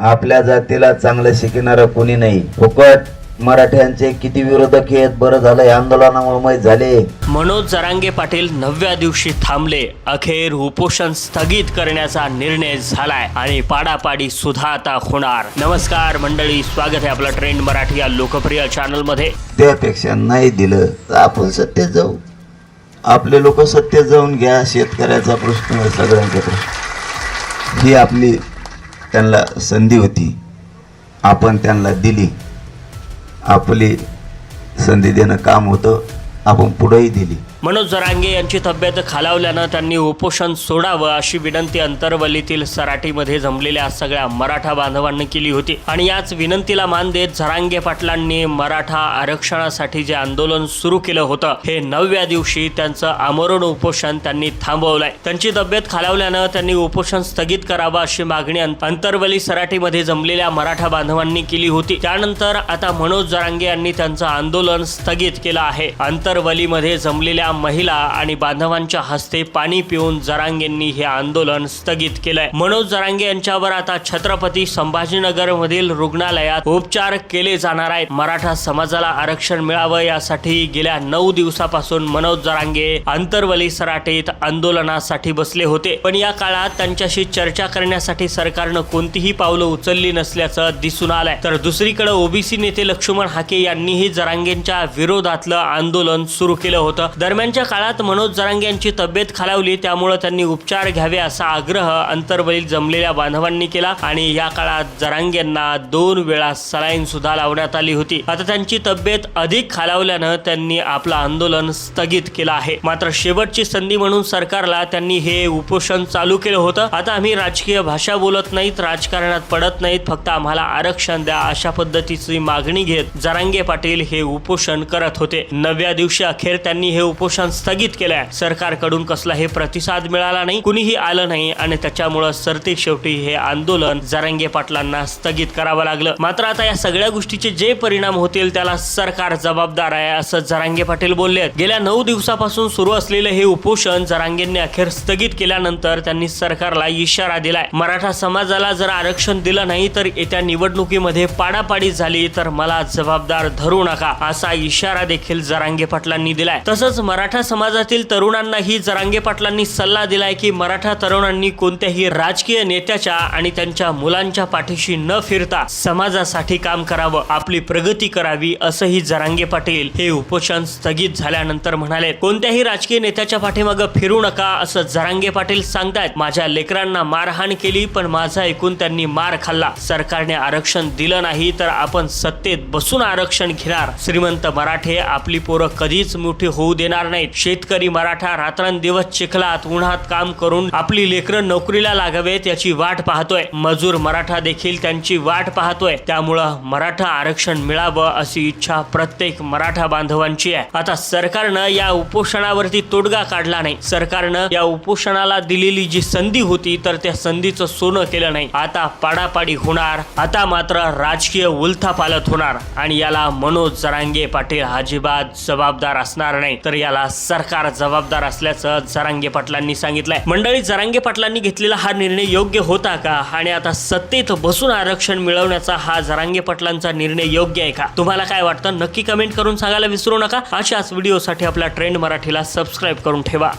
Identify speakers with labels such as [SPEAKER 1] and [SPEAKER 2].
[SPEAKER 1] आपल्या जातीला चांगलं शिकणारं कोणी नाही. फुकट मराठ्यांचे किती विरोधक आहेत? बरं झालं या आंदोलनामुळे माहीत झाले.
[SPEAKER 2] मनोज जरांगे पाटील नवव्या दिवशी थांबले. अखेर उपोषण स्थगित करण्याचा निर्णय झालाय आणि पाडापाडी सुद्धा आता होणार. नमस्कार मंडळी स्वागत आहे आपला ट्रेंड मराठी या लोकप्रिय चॅनलमध्ये
[SPEAKER 1] त्यापेक्षा नाही दिलं तर आपण सत्तेत जाऊ. आपले लोक सत्तेत जाऊन घ्या शेतकऱ्याचा प्रश्न आहे सगळ्यांचा प्रश्न. ही आपली त्यांना संधी होती. आपण त्यांना दिली. आपली संधी देणं काम होतं. आपण पुढंही दिली.
[SPEAKER 2] मनोज जरांगे यांची तब्येत खालावल्यानं त्यांनी उपोषण सोडावं अशी विनंती अंतरवलीतील सराटीमध्ये जमलेल्या सगळ्या मराठा बांधवांनी केली होती. आणि याच विनंतीला मान देत झरांगे पाटलांनी मराठा आरक्षणासाठी जे आंदोलन सुरू केलं होतं हे नवव्या दिवशी त्यांचं आमरण उपोषण त्यांनी थांबवलंय. त्यांची तब्येत खालावल्यानं त्यांनी उपोषण स्थगित करावं अशी मागणी अंतरवली सराटीमध्ये जमलेल्या मराठा बांधवांनी केली होती. त्यानंतर आता मनोज जरांगे यांनी त्यांचं आंदोलन स्थगित केलं आहे. अंतरवलीमध्ये जमलेल्या महिला आणि बांधवांच्या हस्ते पाणी पिऊन जरांगेंनी हे आंदोलन स्थगित केलंय. मनोज जरांगे यांच्यावर आता छत्रपती संभाजीनगर मधील रुग्णालयात उपचार केले जाणार आहेत. मराठा समाजाला आरक्षण मिळावं यासाठी गेल्या नऊ दिवसापासून मनोज जरांगे अंतरवली सराटेत आंदोलनासाठी बसले होते. पण या काळात त्यांच्याशी चर्चा करण्यासाठी सरकारनं कोणतीही पावलं उचलली नसल्याचं दिसून आलंय. तर दुसरीकडे ओबीसी नेते लक्ष्मण हाके यांनीही जरांगेंच्या विरोधातलं आंदोलन सुरू केलं होतं. दरम्यान दरम्यानच्या काळात मनोज जरांगे यांची तब्येत खालावली त्यामुळे त्यांनी उपचार घ्यावे असा आग्रह अंतर्बलीत जमलेल्या बांधवांनी केला आणि या काळात जरांगेंना दोन वेळा सलाईन सुद्धा लावण्यात आली होती. आता त्यांची तब्येत अधिक खालावल्यानं त्यांनी आपलं आंदोलन स्थगित केलं आहे. मात्र शेवटची संधी म्हणून सरकारला त्यांनी हे उपोषण चालू केलं होतं. आता आम्ही राजकीय भाषा बोलत नाहीत राजकारणात पडत नाहीत फक्त आम्हाला आरक्षण द्या अशा पद्धतीची मागणी घेत जरांगे पाटील हे उपोषण करत होते. नवव्या दिवशी अखेर त्यांनी हे उपोषण स्थगित केलंय. सरकारकडून कसलाही प्रतिसाद मिळाला नाही कुणीही आलं नाही आणि त्याच्यामुळं सरते शेवटी हे आंदोलन जरांगे पाटलांना स्थगित करावं लागलं. मात्र आता या सगळ्या गोष्टीचे जे परिणाम होतील त्याला सरकार जबाबदार आहे असं जरांगे पाटील बोलले गेल्या नऊ दिवसापासून सुरू असलेलं हे उपोषण जरांगेंनी अखेर स्थगित केल्यानंतर त्यांनी सरकारला इशारा दिलाय. मराठा समाजाला जर आरक्षण दिलं नाही तर येत्या निवडणुकीमध्ये पाडापाडी झाली तर मला जबाबदार धरू नका असा इशारा देखील जरांगे पाटलांनी दिलाय. तसंच मराठा मराठा समाजातील तरुणांनाही जरांगे पाटलांनी सल्ला दिलाय की मराठा तरुणांनी कोणत्याही राजकीय नेत्याच्या आणि त्यांच्या मुलांच्या पाठीशी न फिरता समाजासाठी काम करावं आपली प्रगती करावी असंही जरांगे पाटील हे उपोषण स्थगित झाल्यानंतर म्हणाले. कोणत्याही राजकीय नेत्याच्या पाठीमागं फिरू नका असं जरांगे पाटील सांगतायत. माझ्या लेकरांना मारहाण केली पण माझा ऐकून त्यांनी मार खाल्ला. सरकारने आरक्षण दिलं नाही तर आपण सत्तेत बसून आरक्षण घेणार. श्रीमंत मराठे आपली पोरं कधीच मोठी होऊ देणार नाहीत. शेतकरी मराठा रात्रंदिवस चिखलात उन्हात काम करून आपली लेकरं नोकरीला लागावेत याची वाट पाहतोय. मजूर मराठा देखील त्यांची वाट पाहतोय. त्यामुळं मराठा आरक्षण मिळावं अशी इच्छा प्रत्येक मराठा बांधवांची आहे. आता सरकारनं या उपोषणावरती तोडगा काढला नाही. सरकारनं या उपोषणाला दिलेली जी संधी होती तर त्या संधीचं सोनं केलं नाही. आता पाडापाडी होणार. आता मात्र राजकीय उलथापालत होणार. आणि याला मनोज जरांगे पाटील अजिबात जबाबदार असणार नाही. तर या याला सरकार जबाबदार असल्याचं जरांगे पाटलांनी सांगितलंय. मंडळी जरांगे पाटलांनी घेतलेला हा निर्णय योग्य होता का? आणि आता सत्तेत बसून आरक्षण मिळवण्याचा हा जरांगे पाटलांचा निर्णय योग्य आहे का? तुम्हाला काय वाटतं? नक्की कमेंट करून सांगायला विसरू नका. अशाच व्हिडिओसाठी आपल्या ट्रेंड मराठीला सबस्क्राईब करून ठेवा.